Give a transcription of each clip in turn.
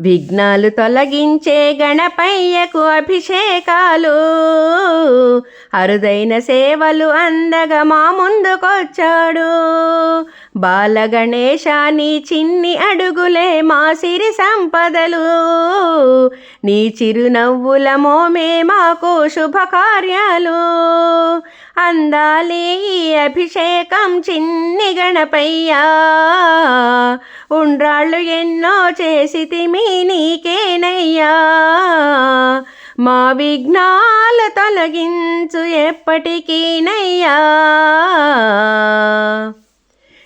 విఘ్నాలు తొలగించే గణపయ్యకు అభిషేకాలు. అరుదైన సేవలు అందగా మా ముందుకొచ్చాడు. బాలగణేశాని నీ చిన్ని అడుగులే మా సిరి సంపదలు. నీ చిరునవ్వుల మోమే మాకు శుభకార్యాలు. అందాలి అభిషేకం చిన్ని గణపయ్యా. ఉండ్రాళ్ళు ఎన్నో చేసి తిమి నీకేనయ్యా. మా విఘ్నాలు తొలగించు ఎప్పటికీనయ్యా.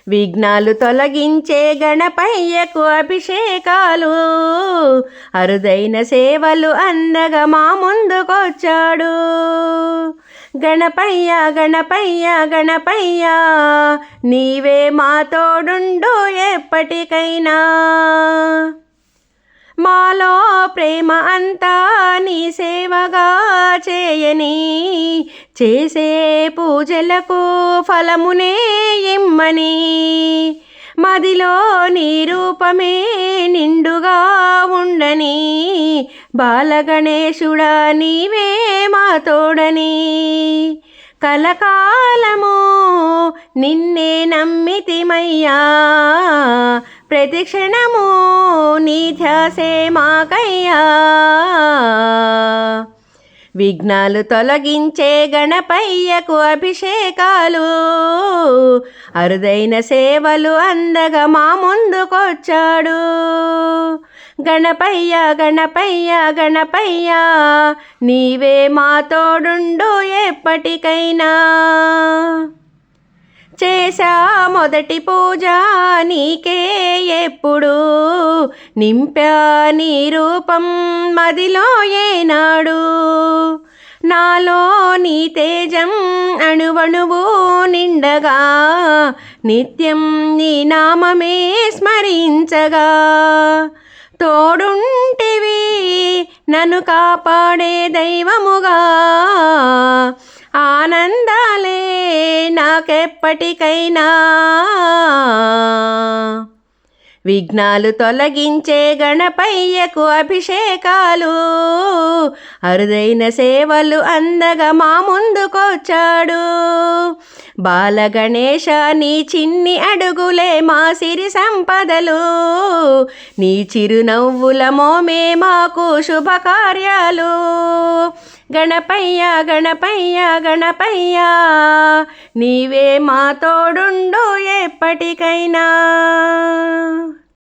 విఘ్నాలు తొలగించే గణపయ్యకు అభిషేకాలు అరుదైన సేవలు అందగా మా ముందుకొచ్చాడు. గణపయ్య గణపయ్య గణపయ్య నీవే మా తోడుండు ఎప్పటికైనా. మాలో ప్రేమ అంతా నీ సేవగా చేయని చేసే పూజలకు ఫలమునే ఇమ్మని. మదిలో నీ రూపమే నిండుగా ఉండని బాలగణేశుడా నీవే మా తోడని. కలకాలము నిన్నే నమ్మితిమయ్యా ప్రతి క్షణము నీ ధ్యాసే మాకయ్యా. విఘ్నాలు తొలగించే గణపయ్యకు అభిషేకాలు. అరుదైన సేవలు అందగా మా ముందుకొచ్చాడు. గణపయ్య గణపయ్య గణపయ్య నీవే మా తోడుండు ఎప్పటికైనా. చేశా మొదటి పూజ నీకే ఎప్పుడు. నింపా నీ రూపం మదిలో ఏనాడు? నాలో నీ తేజం అణువణువు నిండగా నిత్యం నీ నామమే స్మరించగా. తోడుంటివి నన్ను కాపాడే దైవముగా ఆనందాలే నాకెప్పటికైనా. విఘ్నాలు తొలగించే గణపయ్యకు అభిషేకాలు. అరుదైన సేవలు అందగా మా ముందుకొచ్చాడు. బాలగణేశ నీ చిన్ని అడుగులే మా సిరి సంపదలు. నీ చిరునవ్వులమో మే మాకు శుభకార్యాలు. గణపయ్య గణపయ్య గణపయ్య నీవే మా తోడుండు ఎప్పటికైనా.